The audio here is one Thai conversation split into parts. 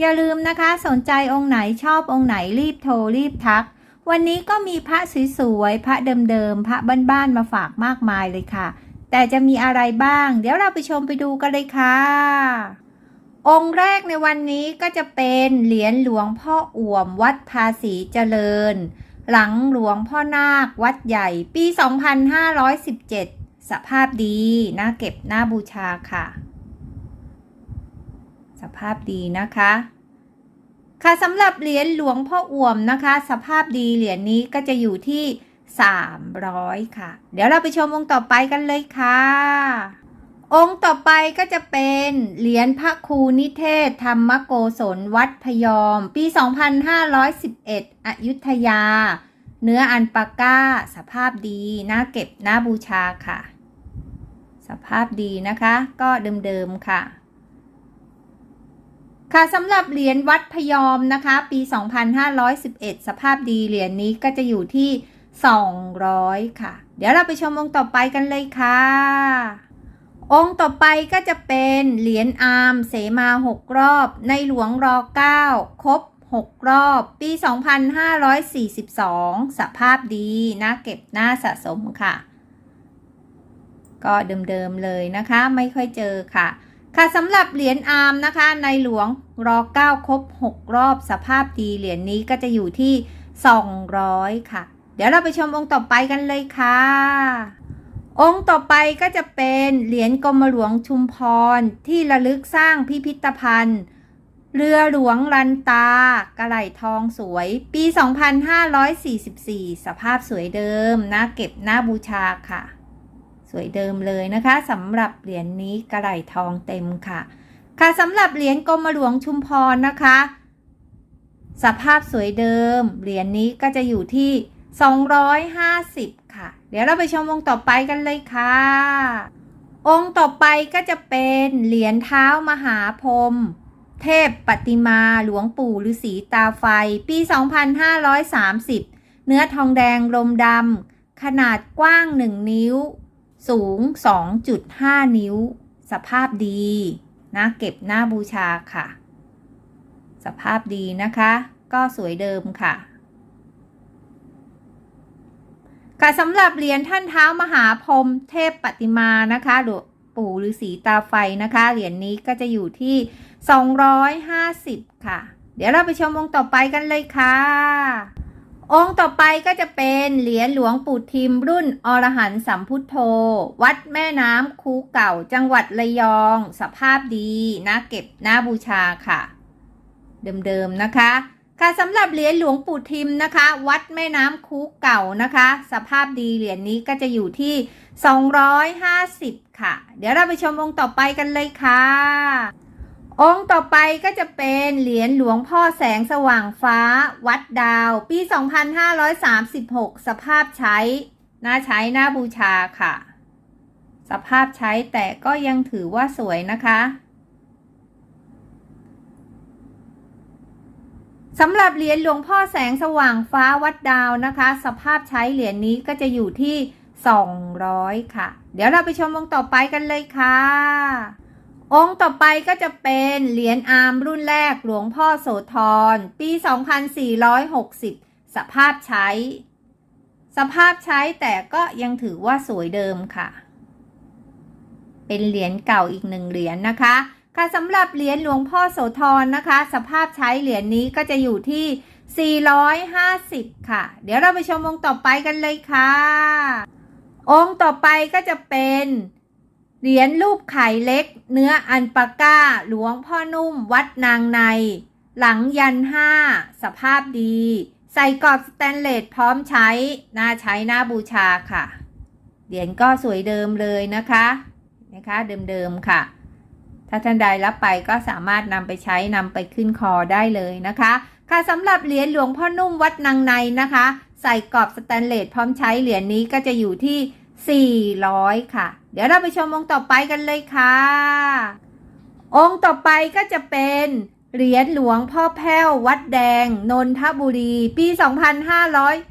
อย่าลืมนะคะ สนใจองค์ไหนชอบองค์ไหนรีบโทรรีบทัก วันนี้ก็มีพระสวยๆพระเดิมๆพระบ้านๆมาฝากมากมายเลยค่ะ แต่จะมีอะไรบ้าง เดี๋ยวเราไปชมไปดูกันเลยค่ะ องค์แรกในวันนี้ก็จะเป็นเหรียญหลวงพ่ออ่วมวัดภาษีเจริญ หลังหลวงพ่อนาควัดใหญ่ปี 2517 สภาพดีน่าเก็บน่าบูชาค่ะ ภาพดีนะคะ ค่ะสำหรับเหรียญหลวงพ่ออ่วมนะคะ สภาพดีเหรียญนี้ก็จะอยู่ที่ 300 ค่ะ เดี๋ยวเราไปชมองค์ต่อไปกันเลยค่ะ องค์ต่อไปก็จะเป็นเหรียญพระครูนิเทศ ธรรมโกศลวัดพยอม ปี 2511 อยุธยา เนื้ออันปาก้า สภาพดีน่าเก็บน่าบูชาค่ะ สภาพดีนะคะ ก็เดิมๆค่ะ ค่ะสำหรับเหรียญวัดพยอมนะคะ ปี 2511 สภาพดีเหรียญนี้ก็จะอยู่ที่ 200 ค่ะ เดี๋ยวเราไปชมองค์ต่อไปกันเลยค่ะ องค์ต่อไปก็จะเป็นเหรียญอาร์มเสมา 6 รอบ ในหลวงรอ 9 ครบ 6 รอบ ปี 2542 สภาพดีน่าเก็บน่าสะสมค่ะ ก็เดิมๆเลยนะคะ ไม่ค่อยเจอค่ะ ค่ะสำหรับเหรียญอาร์มนะคะ ในหลวงรอ9ครบ 6 รอบสภาพดีเหรียญนี้ก็จะอยู่ที่ 200 ค่ะ เดี๋ยวเราไปชมองค์ต่อไปกันเลยค่ะ องค์ต่อไปก็จะเป็นเหรียญกรมหลวงชุมพรที่ระลึกสร้างพิพิธภัณฑ์ เรือหลวงลันตากระไหลทองสวย ปี 2544 สภาพสวยเดิมน่าเก็บน่าบูชาค่ะ สวยเดิมเลยนะคะสำหรับเหรียญนนี้กระไหลทองเต็มค่ะ ค่ะสำหรับเหรียญกรมหลวงชุมพรนะคะ สภาพสวยเดิม เหรียญนนี้ก็จะอยู่ที่ 250 ค่ะ เดี๋ยวเราไปชมองค์ต่อไปกันเลยค่ะ องค์ต่อไปก็จะเป็นเหรียญเท้ามหาพรมเทพปฏิมาหลวงปู่ฤาษีตาไฟ ปี 2530 เนื้อทองแดงลมดำขนาดกว้าง 1 นิ้ว สูง 2.5 นิ้ว สภาพดีนะเก็บหน้าบูชาค่ะ สภาพดีนะคะ ก็สวยเดิมค่ะ ค่ะสำหรับเหรียญท่านเท้ามหาพรหมเทพปฏิมานะคะหลวงปู่ฤาษีตาไฟนะคะ เหรียญนนี้ก็จะอยู่ที่ 250 ค่ะ เดี๋ยวเราไปชมองค์ต่อไปกันเลยค่ะ องค์ต่อไปก็จะเป็นเหรียญหลวงปู่ทิมรุ่นอรหันต์สัมพุทโธ วัดแม่น้ำคูเก่าจังหวัดระยอง สภาพดีนะเก็บหน้าบูชาค่ะ เดิมๆนะคะ ค่ะสำหรับเหรียญหลวงปู่ทิมนะคะ วัดแม่น้ำคูเก่านะคะ สภาพดีเหรียญนี้ก็จะอยู่ที่ 250 ค่ะ เดี๋ยวเราไปชมองค์ต่อไปกันเลยค่ะ องค์ต่อไปก็จะเป็นเหรียญหลวงพ่อแสงสว่างฟ้า วัดดาว ปี 2536 สภาพใช้ น่าใช้น่าบูชาค่ะ สภาพใช้แต่ก็ยังถือว่าสวยนะคะสำหรับเหรียญหลวงพ่อแสงสว่างฟ้าวัดดาวนะคะ สภาพใช้เหรียญนี้ก็จะอยู่ที่ 200 ค่ะ เดี๋ยวเราไปชมองค์ต่อไปกันเลยค่ะ องค์ต่อไปก็จะเป็นเหรียญอาร์มรุ่นแรกหลวงพ่อโสธร ปี 2460 สภาพใช้ สภาพใช้แต่ก็ยังถือว่าสวยเดิมค่ะ เป็นเหรียญเก่าอีกหนึ่งเหรียญนะคะ ค่ะสำหรับเหรียญหลวงพ่อโสธรนะคะ สภาพใช้เหรียญนี้ก็จะอยู่ที่ 450 ค่ะ เดี๋ยวเราไปชมองค์ต่อไปกันเลยค่ะ องค์ต่อไปก็จะเป็น เหรียญรูปไข่เล็ก เนื้ออันปาก้า หลวงพ่อนุ่มวัดนางใน หลังยันห้า สภาพดี ใส่กรอบสแตนเลสพร้อมใช้ น่าใช้น่าบูชาค่ะ เหรียญก็สวยเดิมเลยนะคะนะคะเดิมๆค่ะ ถ้าท่านใดรับไปก็สามารถนำไปใช้นำไปขึ้นคอได้เลยนะคะ ค่ะสำหรับเหรียญหลวงพ่อนุ่มวัดนางในนะคะ ใส่กรอบสแตนเลสพร้อมใช้เหรียญนี้ก็จะอยู่ที่ 400 ค่ะ เดี๋ยวเราไปชมองค์ต่อไปกันเลยค่ะ องค์ต่อไปก็จะเป็นเหรียญหลวงพ่อแพ้ววัดแดง นนทบุรี ปี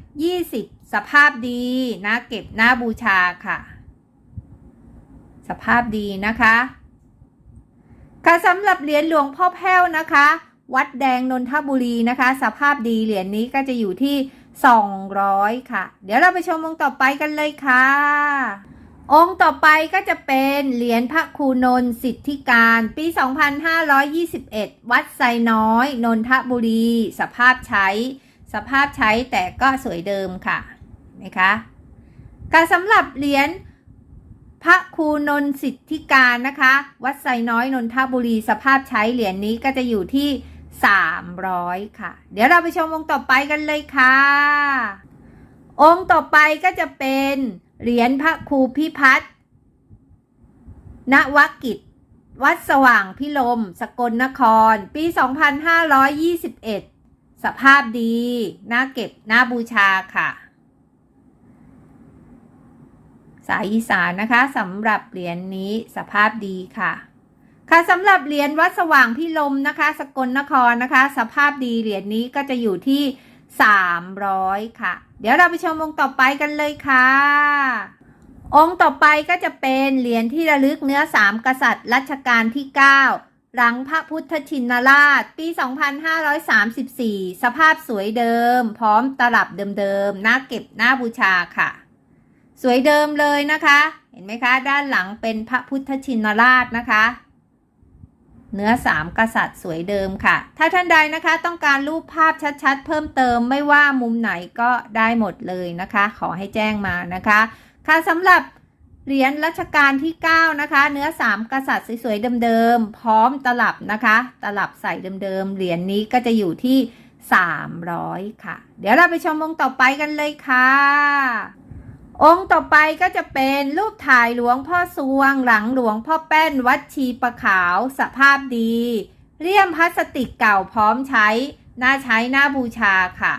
2520 สภาพดีนะเก็บหน้าบูชาค่ะ สภาพดีนะคะ ค่ะสำหรับเหรียญหลวงพ่อแพ้วนะคะ วัดแดงนนทบุรีนะคะ สภาพดีเหรียญนี้ก็จะอยู่ที่ 200 ค่ะ เดี๋ยวเราไปชมองค์ต่อไปกันเลยค่ะ องค์ต่อไปก็จะเป็นเหรียญพระครูนนสิทธิการ ปี 2521 วัดไซน้อย นนทบุรี สภาพใช้ สภาพใช้แต่ก็สวยเดิมค่ะนะคะการสำหรับเหรียญพระครูนนสิทธิการนะคะ วัดไซน้อย นนทบุรี สภาพใช้เหรียญนี้ก็จะอยู่ที่ 300 ค่ะ เดี๋ยวเราไปชมองค์ต่อไปกันเลยค่ะ องค์ต่อไปก็จะเป็น เหรียญพระครูพิพัฒน์ณวกิจ วัดสว่างพิลม สกลนคร ปี 2521 สภาพดี น่าเก็บ น่าบูชาค่ะ สายอีสานนะคะสำหรับเหรียญนนี้สภาพดีค่ะค่ะสำหรับเหรียญวัดสว่างพิลมนะคะ สกลนครนะคะ สภาพดีเหรียญนี้ก็จะอยู่ที่ 300 ค่ะ เดี๋ยวเราไปชมองค์ต่อไปกันเลยค่ะ องค์ต่อไปก็จะเป็นเหรียญที่ระลึกเนื้อสามกษัตริย์รัชกาลที่ 9 หลังพระพุทธชินราช ปี 2534 สภาพสวยเดิม พร้อมตลับเดิมๆน่าเก็บน่าบูชาค่ะ สวยเดิมเลยนะคะ เห็นไหมคะ ด้านหลังเป็นพระพุทธชินราชนะคะ เนื้อสามกษัตริย์สวยเดิมค่ะ ถ้าท่านใดนะคะต้องการรูปภาพชัดๆ เพิ่มเติมไม่ว่ามุมไหนก็ได้หมดเลยนะคะ ขอให้แจ้งมานะคะ ค่ะสำหรับเหรียญรัชกาลที่ 9 นะคะ เนื้อสามกษัตริย์สวยๆเดิมๆพร้อมตลับนะคะ ตลับใส่เดิมๆเหรียญนี้ก็จะอยู่ที่ 300 ค่ะ เดี๋ยวเราไปชมองต่อไปกันเลยค่ะ องค์ต่อไปก็จะเป็นรูปถ่ายหลวงพ่อสวง หลังหลวงพ่อแป้นวัดชีประขาวสภาพดี เลี่ยมพลาสติกเก่าพร้อมใช้ น่าใช้น่าบูชาค่ะ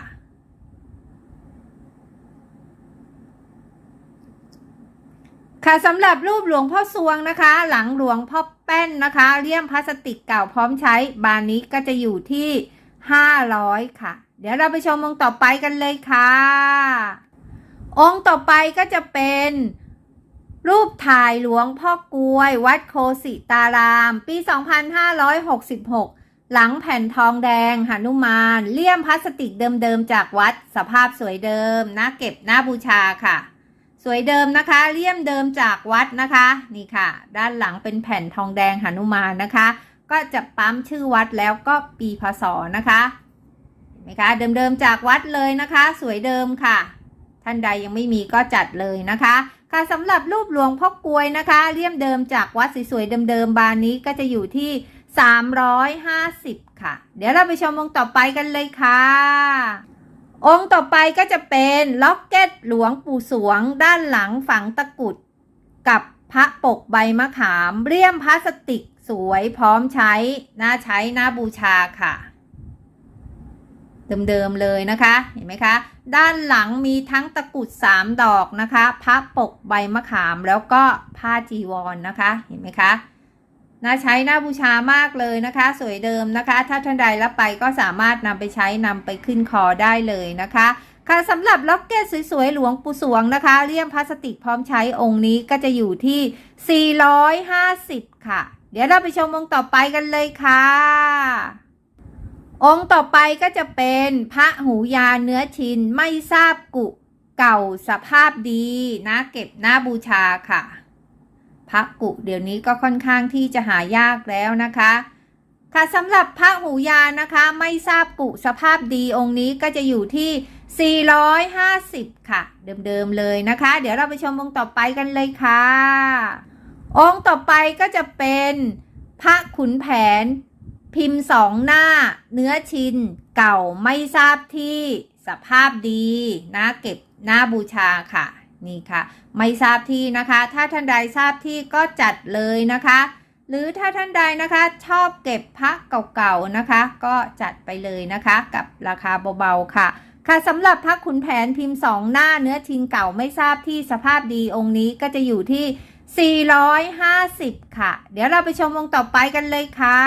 ค่ะสำหรับรูปหลวงพ่อสวงนะคะ หลังหลวงพ่อแป้นนะคะเลี่ยมพลาสติกเก่าพร้อมใช้ บานนี้ก็จะอยู่ที่ 500 ค่ะ เดี๋ยวเราไปชมองค์ต่อไปกันเลยค่ะ องค์ต่อไปก็จะเป็น รูปถ่ายหลวงพ่อกลวย วัดโคสิตาราม ปี 2566 หลังแผ่นทองแดงหนุมาน เลี่ยมพลาสติกเดิมๆจากวัดสภาพสวยเดิมน่าเก็บน่าบูชาค่ะ สวยเดิมนะคะ เลี่ยมเดิมจากวัดนะคะ นี่ค่ะ ด้านหลังเป็นแผ่นทองแดงหนุมานนะคะ ก็จะปั๊มชื่อวัดแล้วก็ปีพศนะคะเห็นไหมคะเดิมๆจากวัดเลยนะคะ สวยเดิมค่ะ ท่านใดยังไม่มีก็จัดเลยนะคะค่ะสำหรับรูปหลวงพ่อกลวยนะคะเลี่ยมเดิมจากวัดสวยๆเดิมๆบานนี้ก็จะอยู่ที่ 350 ค่ะ เดี๋ยวเราไปชมองค์ต่อไปกันเลยค่ะ องค์ต่อไปก็จะเป็นล็อกเก็ตหลวงปู่สวง ด้านหลังฝังตะกุด กับพระปกใบมะขามเลี่ยมพลาสติกสวยพร้อมใช้น่าใช้น่าบูชาค่ะ เดิมๆเลยนะคะ เห็นไหมคะ ด้านหลังมีทั้งตะกุด 3 ดอกนะคะพระปกใบมะขามแล้วก็ผ้าจีวรนนะคะ เห็นไหมคะน่าใช้น่าบูชามากเลยนะคะ สวยเดิมนะคะ ถ้าท่านใดรับไปก็สามารถนำไปใช้นำไปขึ้นคอได้เลยนะคะ ค่ะสำหรับล็อกเก็ตสวยๆ หลวงปู่สวงนะคะเลี่ยมพลาสติกพร้อมใช้องค์นี้ก็จะอยู่ที่ 450 ค่ะ เดี๋ยวเราไปชมองค์ต่อไปกันเลยค่ะ องค์ต่อไปก็จะเป็นพระหูยาเนื้อชินไม่ทราบกุเก่าสภาพดีนะเก็บหน้าบูชาค่ะ พระกุเดี๋ยวนี้ก็ค่อนข้างที่จะหายากแล้วนะคะ ค่ะสำหรับพระหูยานะคะไม่ทราบกุสภาพดีองค์นี้ก็จะอยู่ที่ 450 ค่ะ เดิมๆเลยนะคะ เดี๋ยวเราไปชมองค์ต่อไปกันเลยค่ะ องค์ต่อไปก็จะเป็นพระขุนแผน พิมพ์สองหน้า เนื้อชิน เก่าไม่ทราบที่สภาพดีนะเก็บหน้าบูชาค่ะ นี่ค่ะ ไม่ทราบที่นะคะ ถ้าท่านใดทราบที่ก็จัดเลยนะคะ หรือถ้าท่านใดนะคะชอบเก็บพระเก่าๆนะคะ ก็จัดไปเลยนะคะ กับราคาเบาๆค่ะ ค่ะสำหรับพระขุนแผนพิมพ์สองหน้าเนื้อทินเก่าไม่ทราบที่สภาพดีองค์นี้ก็จะอยู่ที่ 450 ค่ะ เดี๋ยวเราไปชมองค์ต่อไปกันเลยค่ะ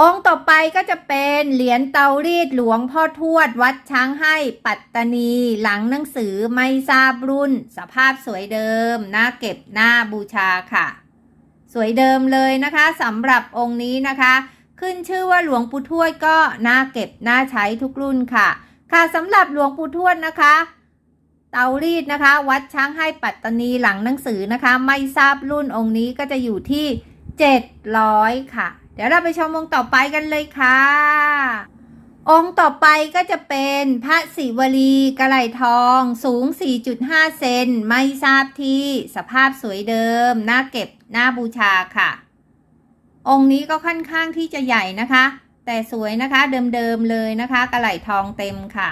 องค์ต่อไปก็จะเป็นเหรียญเตารีดหลวงพ่อทวดวัดช้างให้ปัตตานี หลังหนังสือไม่ทราบรุ่น สภาพสวยเดิมน่าเก็บหน้าบูชาค่ะ สวยเดิมเลยนะคะสำหรับองค์นี้นะคะ ขึ้นชื่อว่าหลวงปู่ทวดก็น่าเก็บน่าใช้ทุกรุ่นค่ะ ค่ะสำหรับหลวงปู่ทวดนะคะ เตารีดนะคะ วัดช้างให้ปัตตานีหลังหนังสือนะคะ ไม่ทราบรุ่นองค์นี้ก็จะอยู่ที่ 700 ค่ะ เดี๋ยวเราไปชมองค์ต่อไปกันเลยค่ะ องค์ต่อไปก็จะเป็นพระศิวลีกระไหลทองสูง 4.5 เซนไม่ทราบที่สภาพสวยเดิมน่าเก็บน่าบูชาค่ะ องค์นี้ก็ค่อนข้างที่จะใหญ่นะคะ แต่สวยนะคะเดิมๆเลยนะคะกระไหลทองเต็มค่ะ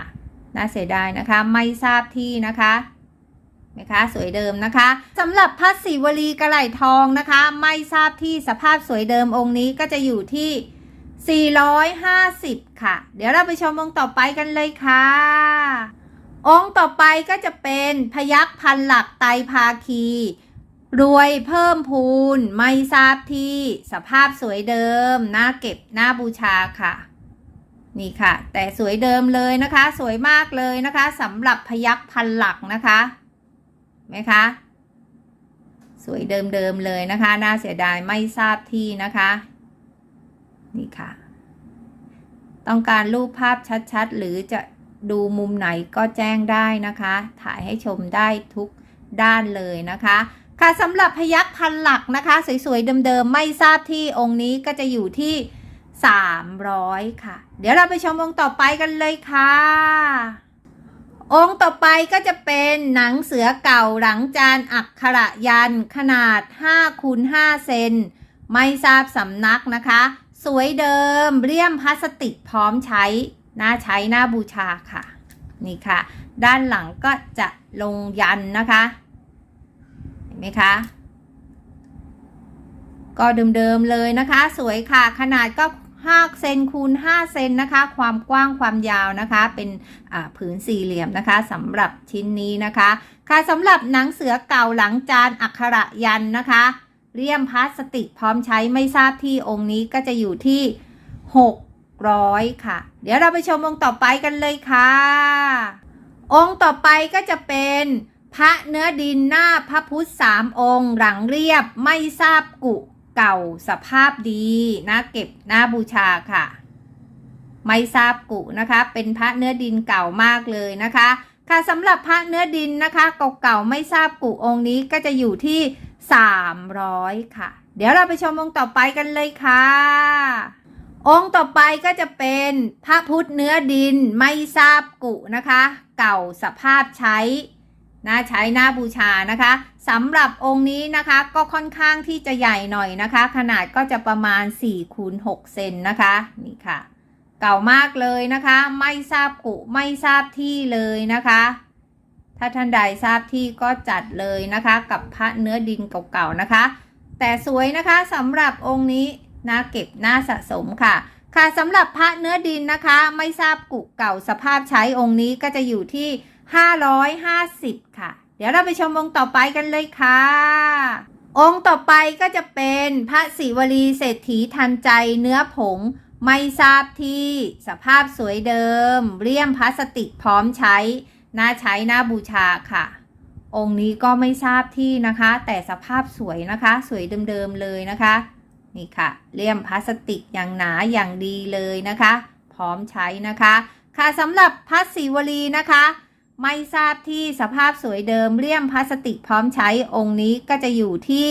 น่าเสียดายนะคะ ไม่ทราบที่นะคะนะคะสวยเดิมนะคะสำหรับพระศิวลีกระไหลทองนะคะ ไม่ทราบที่สภาพสวยเดิมองค์นี้ก็จะอยู่ที่ 450 ค่ะ เดี๋ยวเราไปชมองค์ต่อไปกันเลยค่ะ องค์ต่อไปก็จะเป็นพยัคฆ์พันหลักไตภาคี รวยเพิ่มพูน ไม่ทราบที่สภาพสวยเดิมน่าเก็บน่าบูชาค่ะ นี่ค่ะ แต่สวยเดิมเลยนะคะ สวยมากเลยนะคะสำหรับพยัคฆ์พันหลักนะคะไหมคะ สวยเดิมๆเลยนะคะ น่าเสียดายไม่ทราบที่นะคะ นี่ค่ะ ต้องการรูปภาพชัดๆ หรือจะดูมุมไหนก็แจ้งได้นะคะ ถ่ายให้ชมได้ทุกด้านเลยนะคะ ค่ะสำหรับพยัคฆ์พันหลักนะคะ สวยๆเดิมๆไม่ทราบที่องค์นี้ก็จะอยู่ที่ 300 ค่ะ เดี๋ยวเราไปชมองค์ต่อไปกันเลยค่ะ องค์ต่อไปก็จะเป็นหนังเสือเก่าหลังจานอักขระยันขนาด5คูณ5เซนไม่ทราบสำนักนะคะ สวยเดิมเรียมพลาสติกพร้อมใช้น่าใช้น่าบูชาค่ะ นี่ค่ะ ด้านหลังก็จะลงยันนะคะ เห็นไหมคะ ก็เดิมๆเลยนะคะ สวยค่ะขนาดก็ 5เซนคูณ5เซนนะคะ ความกว้างความยาวนะคะ เป็นผืนสี่เหลี่ยมนะคะสำหรับชิ้นนี้นะคะ ค่ะสำหรับหนังเสือเก่าหลังจานอักขระยันนะคะ เรียมพลาสติกพร้อมใช้ไม่ทราบที่องค์นี้ก็จะอยู่ที่ 600 ค่ะ เดี๋ยวเราไปชมองค์ต่อไปกันเลยค่ะ องค์ต่อไปก็จะเป็นพระเนื้อดินหน้าพระพุทธสามองค์หลังเรียบไม่ทราบกุ เก่าสภาพดีน่าเก็บน่าบูชาค่ะ ไม่ทราบกุนะคะ เป็นพระเนื้อดินเก่ามากเลยนะคะ ค่ะสำหรับพระเนื้อดินนะคะเก่าๆไม่ทราบกุองค์นี้ก็จะอยู่ที่ 300 ค่ะ เดี๋ยวเราไปชมองค์ต่อไปกันเลยค่ะ องค์ต่อไปก็จะเป็นพระพุทธเนื้อดินไม่ทราบกุนะคะ เก่าสภาพใช้น่าใช้น่าบูชานะคะ สำหรับองค์นี้นะคะก็ค่อนข้างที่จะใหญ่หน่อยนะคะ ขนาดก็จะประมาณ4คูณ6เซนนะคะนี่ค่ะ เก่ามากเลยนะคะ ไม่ทราบกุไม่ทราบที่เลยนะคะ ถ้าท่านใดทราบที่ก็จัดเลยนะคะ กับพระเนื้อดินเก่าๆนะคะ แต่สวยนะคะสำหรับองค์นี้น่าเก็บน่าสะสมค่ะ ค่ะสำหรับพระเนื้อดินนะคะ ไม่ทราบกุเก่าสภาพใช้องค์นี้ก็จะอยู่ที่ 550 ค่ะ เดี๋ยวเราไปชมองค์ต่อไปกันเลยค่ะ องค์ต่อไปก็จะเป็นพระศิวลีเศรษฐีทันใจเนื้อผงไม่ทราบที่สภาพสวยเดิมเรียมพลาสติกพร้อมใช้ น่าใช้น่าบูชาค่ะ องค์นี้ก็ไม่ทราบที่นะคะ แต่สภาพสวยนะคะ สวยเดิมๆเลยนะคะ นี่ค่ะ เลี่ยมพลาสติกอย่างหนาอย่างดีเลยนะคะ พร้อมใช้นะคะ ค่ะสำหรับพระศิวลีนะคะ ไม่ทราบที่สภาพสวยเดิมเลี่ยมพลาสติกพร้อมใช้องค์นี้ก็จะอยู่ที่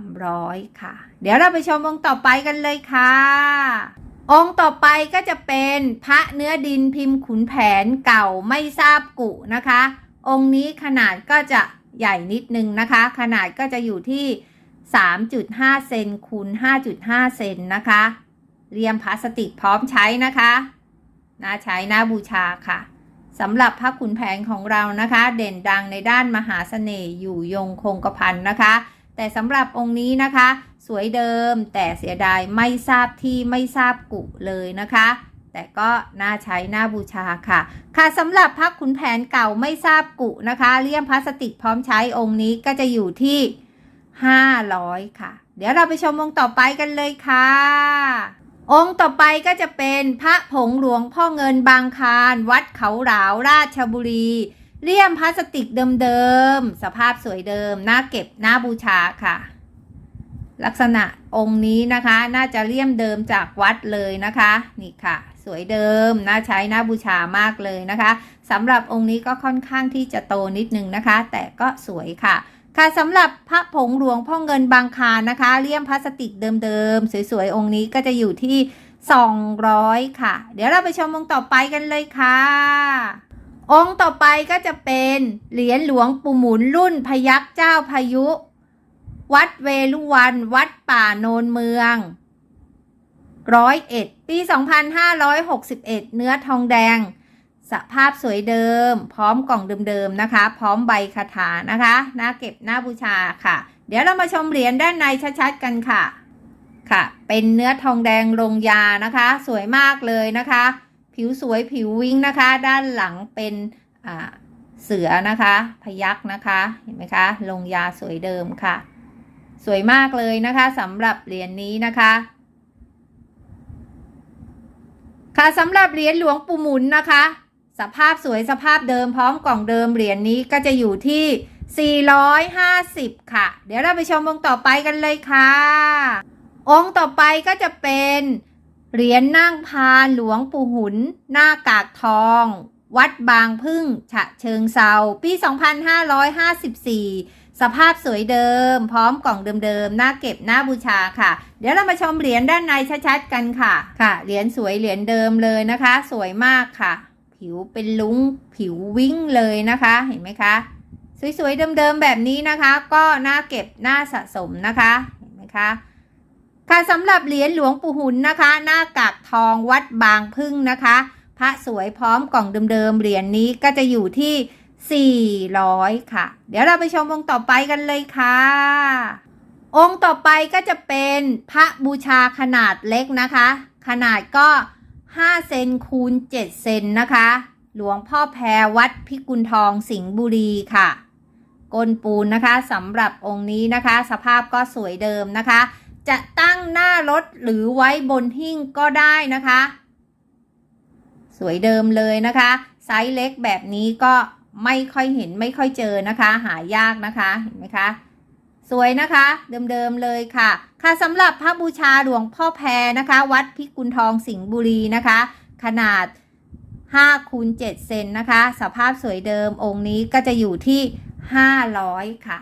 300 ค่ะ เดี๋ยวเราไปชมองค์ต่อไปกันเลยค่ะ องค์ต่อไปก็จะเป็นพระเนื้อดินพิมพ์ขุนแผนเก่าไม่ทราบกุนะคะ องค์นี้ขนาดก็จะใหญ่นิดนึงนะคะ ขนาดก็จะอยู่ที่ 3.5 เซนคูณ 5.5 เซนนะคะเรียมพลาสติกพร้อมใช้นะคะน่าใช้น่าบูชาค่ะ สำหรับพระขุนแผนของเรานะคะ เด่นดังในด้านมหาเสน่ห์อยู่ยงคงกระพันนะคะ แต่สำหรับองค์นี้นะคะ สวยเดิมแต่เสียดายไม่ทราบที่ไม่ทราบกุเลยนะคะ แต่ก็น่าใช้น่าบูชาค่ะ ค่ะสำหรับพระขุนแผนเก่าไม่ทราบกุนะคะเลี่ยมพลาสติกพร้อมใช้องค์นี้ก็จะอยู่ที่ 500 ค่ะ เดี๋ยวเราไปชมองค์ต่อไปกันเลยค่ะ องค์ต่อไปก็จะเป็นพระผงหลวงพ่อเงินบางคารวัดเขาหลาวราชบุรีเลี่ยมพลาสติกเดิมๆสภาพสวยเดิมน่าเก็บน่าบูชาค่ะ ลักษณะองค์นี้นะคะน่าจะเลี่ยมเดิมจากวัดเลยนะคะนี่ค่ะ สวยเดิมน่าใช้น่าบูชามากเลยนะคะสำหรับองค์นี้ก็ค่อนข้างที่จะโตนิดนึงนะคะ แต่ก็สวยค่ะ ค่ะสำหรับพระผงหลวงพ่อเงินบางคานะคะเลี่ยมพลาสติกเดิมๆ สวยๆ องค์นี้ก็จะอยู่ที่ 200 ค่ะ เดี๋ยวเราไปชมองค์ต่อไปกันเลยค่ะ องค์ต่อไปก็จะเป็นเหรียญหลวงปู่หมุนรุ่นพยักเจ้าพายุ วัดเวลุวัน วัดป่าโนนเมืองร้อยเอ็ดปี 2561 เนื้อทองแดง สภาพสวยเดิม พร้อมกล่องเดิมๆนะคะ พร้อมใบคาถานะคะน่าเก็บน่าบูชาค่ะ เดี๋ยวเรามาชมเหรียญด้านในชัดๆกันค่ะค่ะ เป็นเนื้อทองแดงลงยานะคะ สวยมากเลยนะคะ ผิวสวยผิววิ้งนะคะ ด้านหลังเป็นเสือนะคะ พยักนะคะเห็นไหมคะ ลงยาสวยเดิมค่ะ สวยมากเลยนะคะสำหรับเหรียญนี้นะคะค่ะสำหรับเหรียญหลวงปู่หมุนนะคะ สภาพสวยสภาพเดิมพร้อมกล่องเดิมเหรียญนี้ก็จะอยู่ที่ 450 ค่ะ เดี๋ยวเราไปชมองค์ต่อไปกันเลยค่ะ องค์ต่อไปก็จะเป็นเหรียญนั่งพานหลวงปู่หุน หน้ากากทอง วัดบางพึ่ง ฉะเชิงเซาปี 2554 สภาพสวยเดิม พร้อมกล่องเดิมๆน่าเก็บน่าบูชาค่ะ เดี๋ยวเรามาชมเหรียญด้านในชัดๆกันค่ะ ค่ะ เหรียญสวยเหรียญเดิมเลยนะคะ สวยมากค่ะ ผิวเป็นลุ้งผิววิ่งเลยนะคะเห็นไหมคะ สวยๆเดิมๆแบบนี้นะคะ ก็น่าเก็บน่าสะสมนะคะเห็นไหมคะค่ะสำหรับเหรียญหลวงปู่หุนนะคะ หน้ากากทองวัดบางพึ่งนะคะ พระสวยพร้อมกล่องเดิมๆเหรียญนี้ก็จะอยู่ที่ 400 ค่ะ เดี๋ยวเราไปชมองค์ต่อไปกันเลยค่ะ องค์ต่อไปก็จะเป็นพระบูชาขนาดเล็กนะคะ ขนาดก็ 5 เซนคูณ 7 เซนนะคะ หลวงพ่อแพรวัดพิกุลทองสิงห์บุรีค่ะก้นปูนนะคะสำหรับองค์นี้นะคะ สภาพก็สวยเดิมนะคะ จะตั้งหน้ารถหรือไว้บนหิ้งก็ได้นะคะ สวยเดิมเลยนะคะ ไซส์เล็กแบบนี้ก็ไม่ค่อยเห็นไม่ค่อยเจอนะคะ หายากนะคะเห็นไหมคะ สวยนะคะ เดิมๆเลยค่ะ ค่ะสำหรับพระบูชาหลวงพ่อแพรนะคะ วัดพิกุลทองสิงห์บุรีนะคะ ขนาด5คูณ7เซนนะคะ สภาพสวยเดิมองค์นี้ก็จะอยู่ที่ 500 ค่ะ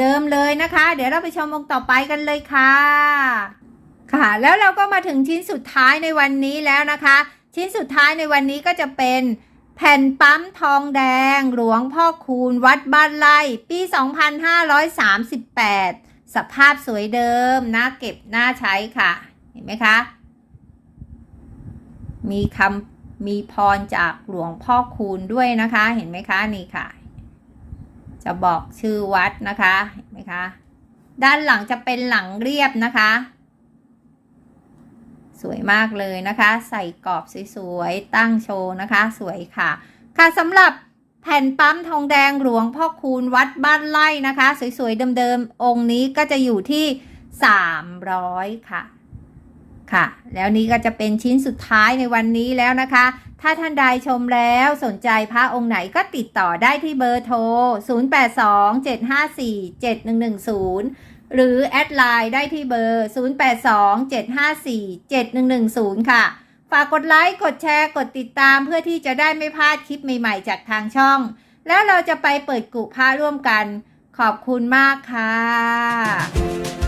เดิมๆเลยนะคะ เดี๋ยวเราไปชมองค์ต่อไปกันเลยค่ะ ค่ะ แล้วเราก็มาถึงชิ้นสุดท้ายในวันนี้แล้วนะคะ ชิ้นสุดท้ายในวันนี้ก็จะเป็น แผ่นปั๊มทองแดง หลวงพ่อคูณวัดบ้านไร่ปี 2538 สภาพสวยเดิมน่าเก็บน่าใช้ค่ะ เห็นไหมคะ มีคำมีพรจากหลวงพ่อคูณด้วยนะคะ เห็นไหมคะนี่ค่ะ จะบอกชื่อวัดนะคะ เห็นไหมคะ ด้านหลังจะเป็นหลังเรียบนะคะ สวยมากเลยนะคะ ใส่กรอบสวยๆ ตั้งโชว์นะคะ สวยค่ะ ค่ะสำหรับแผ่นปั๊มทองแดงหลวงพ่อคูณวัดบ้านไร่นะคะ สวยๆ เดิมๆ องค์นี้ก็จะอยู่ที่ 300 ค่ะ ค่ะ แล้วนี้ก็จะเป็นชิ้นสุดท้ายในวันนี้แล้วนะคะ ถ้าท่านใดชมแล้วสนใจพระองค์ไหนก็ติดต่อได้ที่เบอร์โทร 0827547110 หรือแอดไลน์ได้ที่เบอร์ 0827547110 ค่ะ ฝากกดไลค์ กดแชร์ กดติดตามเพื่อที่จะได้ไม่พลาดคลิปใหม่ๆ จากทางช่อง แล้วเราจะไปเปิดกุพระร่วมกัน ขอบคุณมากค่ะ